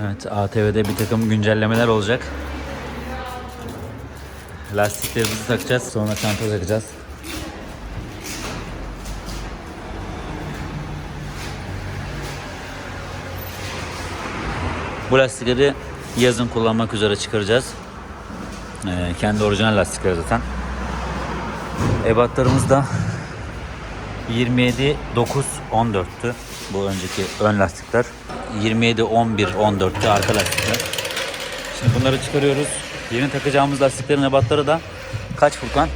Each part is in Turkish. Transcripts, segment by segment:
Evet ATV'de bir takım güncellemeler olacak. Lastiklerimizi takacağız. Sonra çanta takacağız. Bu lastikleri yazın kullanmak üzere çıkaracağız. Ee, kendi orijinal lastikleri zaten. Ebatlarımız da 27 9 14'tü. Bu önceki ön lastikler. 27 11 14'tü arka lastikler. Şimdi bunları çıkarıyoruz. Yeni takacağımız lastiklerin ebatları da kaç Furkan?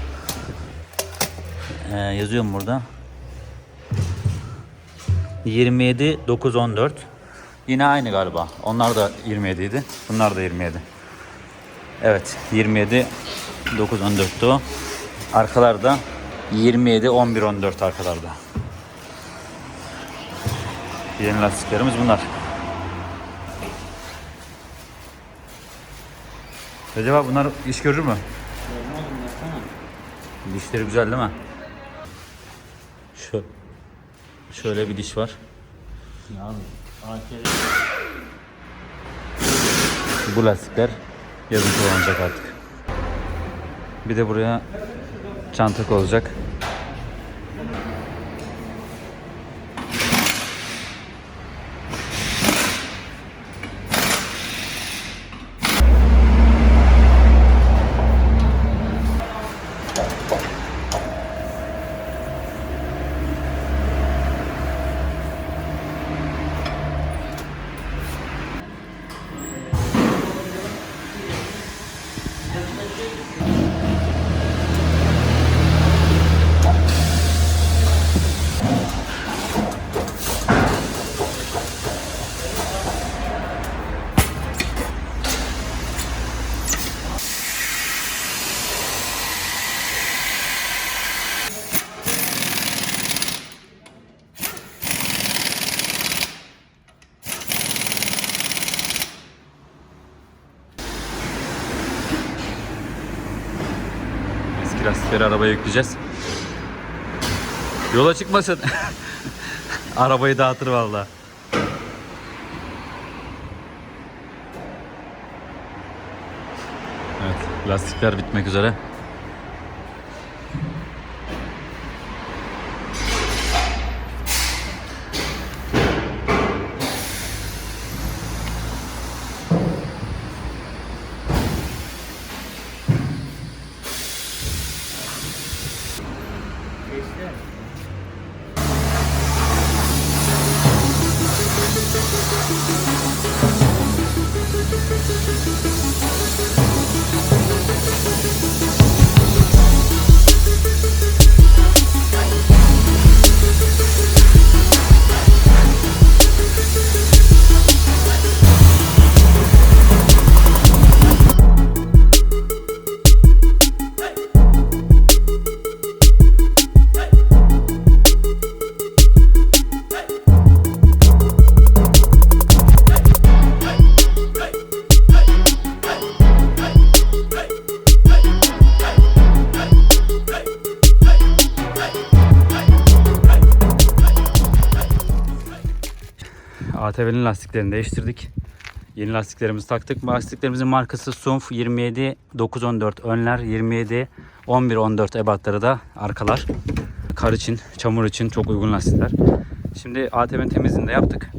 Ee, yazıyorum burada. 27 9 14. Yine aynı galiba. Onlar da 27 idi. Bunlar da 27. Evet 27 9 14'tü o. Arkalarda 27 11 14 arkalarda. Yeni lastiklerimiz bunlar. Acaba bunlar iş görür mü? Dişleri güzel değil mi? Şu şöyle bir diş var. Bu lastikler yazın kullanacak artık. Bir de buraya çantak olacak. Eski lastikleri arabaya yükleyeceğiz. Yola çıkmasın. Arabayı dağıtır valla. Evet, lastikler bitmek üzere. ATV'nin lastiklerini değiştirdik. Yeni lastiklerimizi taktık. Lastiklerimizin markası Sunf 27 914 önler 27 11 14 ebatları da arkalar. Kar için, çamur için çok uygun lastikler. Şimdi ATV'nin temizliğini de yaptık.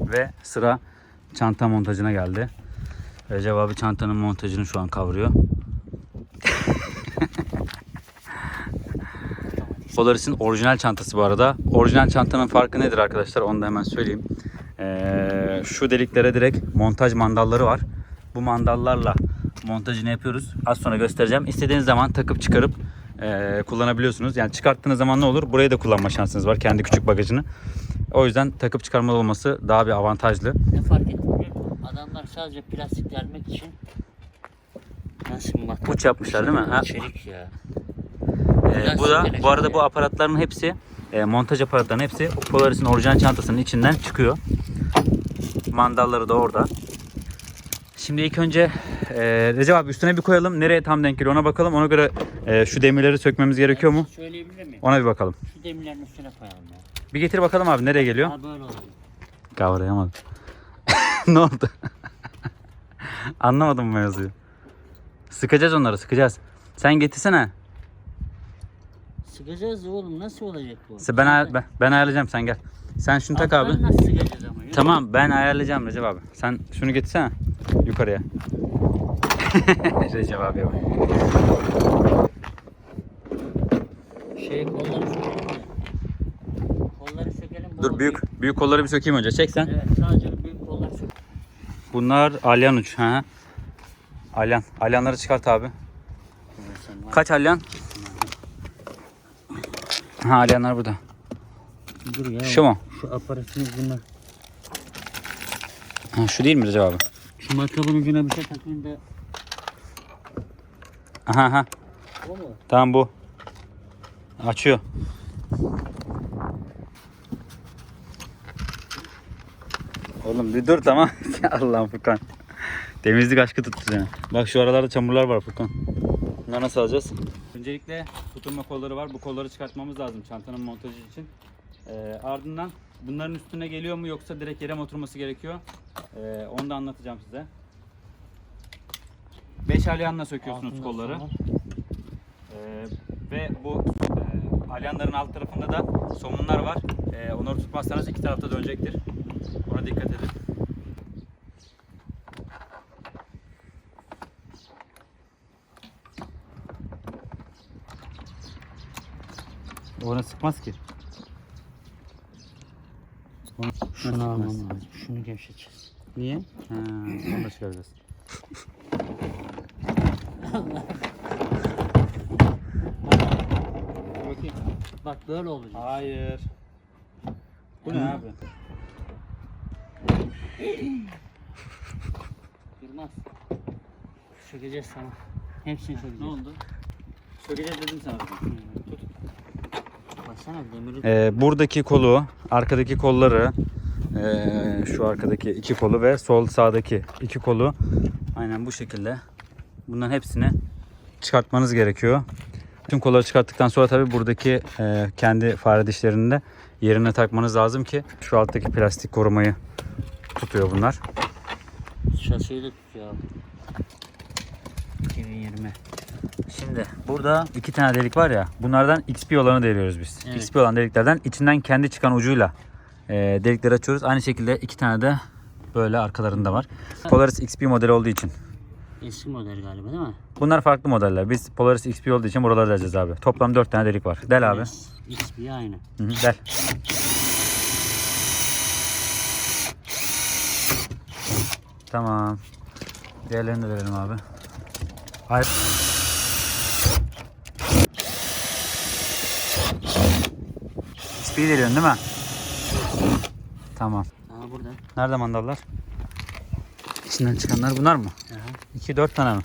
Ve sıra çanta montajına geldi. Recep abi çantanın montajını şu an kavruyor. Polaris'in orijinal çantası bu arada. Orijinal çantanın farkı nedir arkadaşlar? Onu da hemen söyleyeyim. Ee, şu deliklere direkt montaj mandalları var. Bu mandallarla montajını yapıyoruz. Az sonra göstereceğim. İstediğiniz zaman takıp çıkarıp e, kullanabiliyorsunuz. Yani çıkarttığınız zaman ne olur? Burayı da kullanma şansınız var. Kendi küçük bagajını. O yüzden takıp çıkarmalı olması daha bir avantajlı. Ne fark ettim? Adamlar sadece plastik delmek için nasıl? Uç yapmışlar değil mi? Ha. Çelik ya. Ee, bu da bu arada bu aparatların hepsi e, montaj aparatlarının hepsi Polaris'in orijinal çantasının içinden çıkıyor. Mandalları da orada. Şimdi ilk önce e, Recep abi üstüne bir koyalım. Nereye tam denk geliyor ona bakalım. Ona göre e, şu demirleri sökmemiz gerekiyor mu? Söyleyebilir miyim? Ona bir bakalım. Şu demirlerin üstüne koyalım ya. Bir getir bakalım abi nereye geliyor? Ha böyle oldu. Kavrayamadım. ne oldu? Anlamadım mevzuyu. Sıkacağız onları sıkacağız. Sen getirsene. Sıkacağız oğlum nasıl olacak bu? Ben, ayar- ben, ben ayarlayacağım sen gel. Sen şunu tak abi. Alttan nasıl sıkacağız ama? Yürü. Tamam ben ayarlayacağım Recep abi. Sen şunu getirsene yukarıya. Recep abi bak. Şey kolları sökelim? Kolları sökelim. Dur büyük büyük kolları bir sökeyim önce. Çek sen. Evet sadece büyük kolları sök. Bunlar alyan uç. Ha. Alyan. Alyanları çıkart abi. Kaç alyan? Ha alyanlar burada. Dur ya. Şu mu? Şu aparatın ucuna. Ha, şu değil mi Recep abi? Şu matkabın ucuna bir şey takayım da. Aha aha. O mu? Tamam bu. Açıyor. Oğlum bir dur tamam. Allah'ım Furkan. Temizlik aşkı tuttu seni. Bak şu aralarda çamurlar var Furkan. Bunları nasıl alacağız? Öncelikle tutunma kolları var. Bu kolları çıkartmamız lazım çantanın montajı için. Ee, ardından bunların üstüne geliyor mu yoksa direkt yere mi oturması gerekiyor? Ee, onu da anlatacağım size. 5 alyanla söküyorsunuz Altından kolları. sonra. Ee, ve bu e, alyanların alt tarafında da somunlar var. Ee, onları tutmazsanız iki tarafta dönecektir. Ona dikkat edin. Ona sıkmaz ki. Şunu almam lazım. Şunu gevşeteceğiz. Niye? Ha, onu da çıkaracağız. Bakayım. Bak böyle olacak. Hayır. Bu ne abi? Girmez. Sökeceğiz sana. Hepsini sökeceğiz. Ne oldu? Sökeceğiz dedim sana. Tut. Ee, buradaki kolu, arkadaki kolları, ee, şu arkadaki iki kolu ve sol sağdaki iki kolu aynen bu şekilde. Bunların hepsini çıkartmanız gerekiyor. Tüm kolları çıkarttıktan sonra tabi buradaki ee, kendi fare dişlerini de yerine takmanız lazım ki şu alttaki plastik korumayı tutuyor bunlar. Şasiyi de tutuyor abi. 2020. Şimdi burada iki tane delik var ya bunlardan XP olanı deliyoruz biz. Evet. XP olan deliklerden içinden kendi çıkan ucuyla e, delikleri açıyoruz. Aynı şekilde iki tane de böyle arkalarında var. Polaris XP modeli olduğu için. Eski model galiba değil mi? Bunlar farklı modeller. Biz Polaris XP olduğu için buraları deleceğiz abi. Toplam 4 tane delik var. Del abi. XP aynı. Hı hı, del. Tamam. Diğerlerini de verelim abi. Hayır. XP'yi deliyorsun değil mi? Tamam. Aha burada. Nerede mandallar? İçinden çıkanlar bunlar mı? Aha. 2-4 tane mi?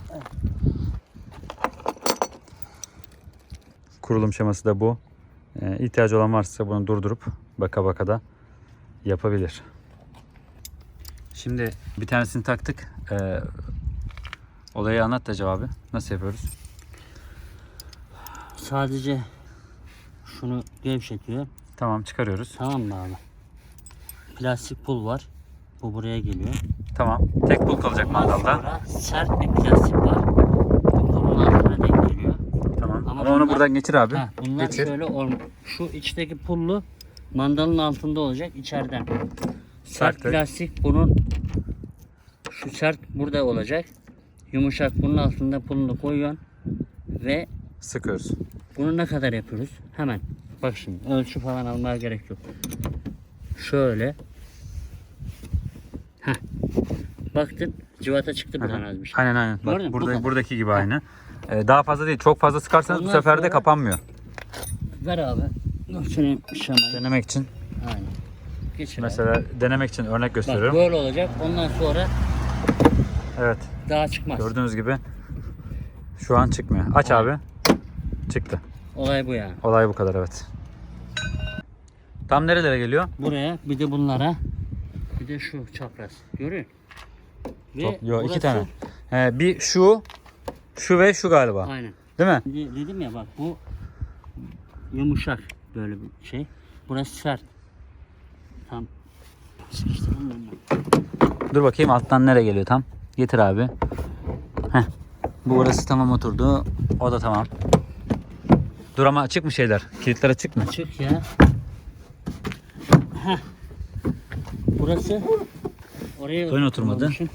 Kurulum şeması da bu. Ee, ihtiyacı olan varsa bunu durdurup baka baka da yapabilir. Şimdi bir tanesini taktık. Ee, olayı anlat da cevabı. Nasıl yapıyoruz? Sadece şunu gevşetiyor. Tamam çıkarıyoruz. Tamam mı abi? Plastik pul var. Bu buraya geliyor. Tamam. Tek bul kalacak mandalda. Sonra sert bir plastik var. Bu pulun altına denk geliyor. Tamam. Ama, onu bunlar- buradan geçir abi. Ha, bunlar Geçir. şöyle olm Şu içteki pullu mandalın altında olacak içeriden. Sert Taktık. plastik bunun şu sert burada olacak. Yumuşak bunun altında pulunu koyuyorsun ve Sıkıyoruz. bunu ne kadar yapıyoruz? Hemen. Bak şimdi ölçü falan almaya gerek yok. Şöyle. Heh. Baktın cıvata çıktı az bir şey. Aynen aynen. Bak, Gördün mü? Bu burada, kadar. buradaki gibi aynı. Ee, daha fazla değil. Çok fazla sıkarsanız bu Ondan sefer de sonra- kapanmıyor. Ver abi. Şamayı. Denemek için. Aynen. Geçir abi. Mesela denemek için örnek Bak gösteriyorum. böyle olacak. Ondan sonra Evet. daha çıkmaz. Gördüğünüz gibi şu an çıkmıyor. Aç abi. Çıktı. Olay bu yani. Olay bu kadar evet. Tam nerelere geliyor? Buraya bir de bunlara bir de şu çapraz. Görüyor musun? Ve Top- Yo iki tane. He, bir şu, şu ve şu galiba. Aynen. Değil mi? De- Dedim ya bak bu yumuşak böyle bir şey. Burası sert. Tam Sıkıştıralım? Dur bakayım alttan nereye geliyor tam. Getir abi. Heh. Bu burası tamam oturdu. O da tamam. Dur ama açık mı şeyler? Kilitler açık mı? Açık ya. Heh. Burası oraya Ön oturmadı. oturmamışım.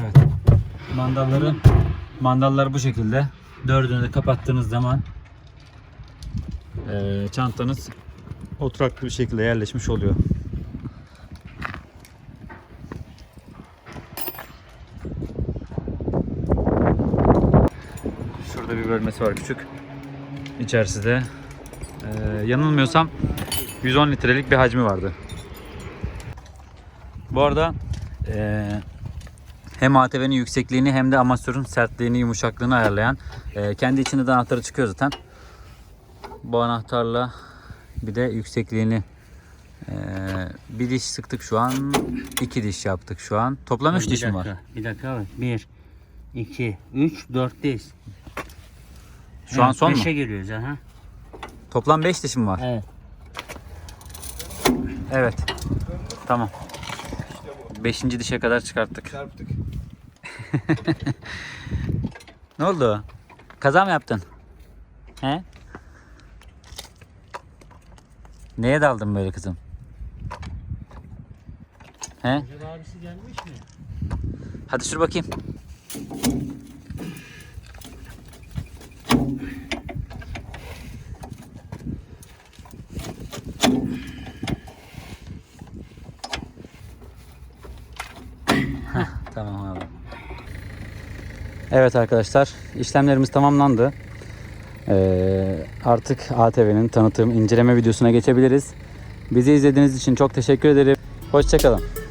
Evet. Mandalları mandallar bu şekilde. Dördünü de kapattığınız zaman eee, çantanız oturaklı bir şekilde yerleşmiş oluyor. Bir bölmesi var küçük. İçerisi de eee, yanılmıyorsam 110 litrelik bir hacmi vardı. Bu arada eee hem ATV'nin yüksekliğini hem de amatörün sertliğini, yumuşaklığını ayarlayan e, kendi içinde de anahtarı çıkıyor zaten. Bu anahtarla bir de yüksekliğini e, bir diş sıktık şu an. iki diş yaptık şu an. Toplam üç Bir diş mi var? Bir dakika bak. 1, 2, 3, 4'teyiz. Şu an son mu? 5'e giriyoruz ha. Toplam beş diş mi var? Evet. Evet. Tamam. Beşinci dişe kadar çıkarttık. Çarptık. Ne oldu? Kaza mı yaptın? He? Neye daldın böyle kızım? He? abisi gelmiş mi? Hadi sür bakayım. Heh, tamam abi. Evet arkadaşlar işlemlerimiz tamamlandı. Ee, artık ATV'nin tanıtım inceleme videosuna geçebiliriz. Bizi izlediğiniz için çok teşekkür ederim. Hoşçakalın.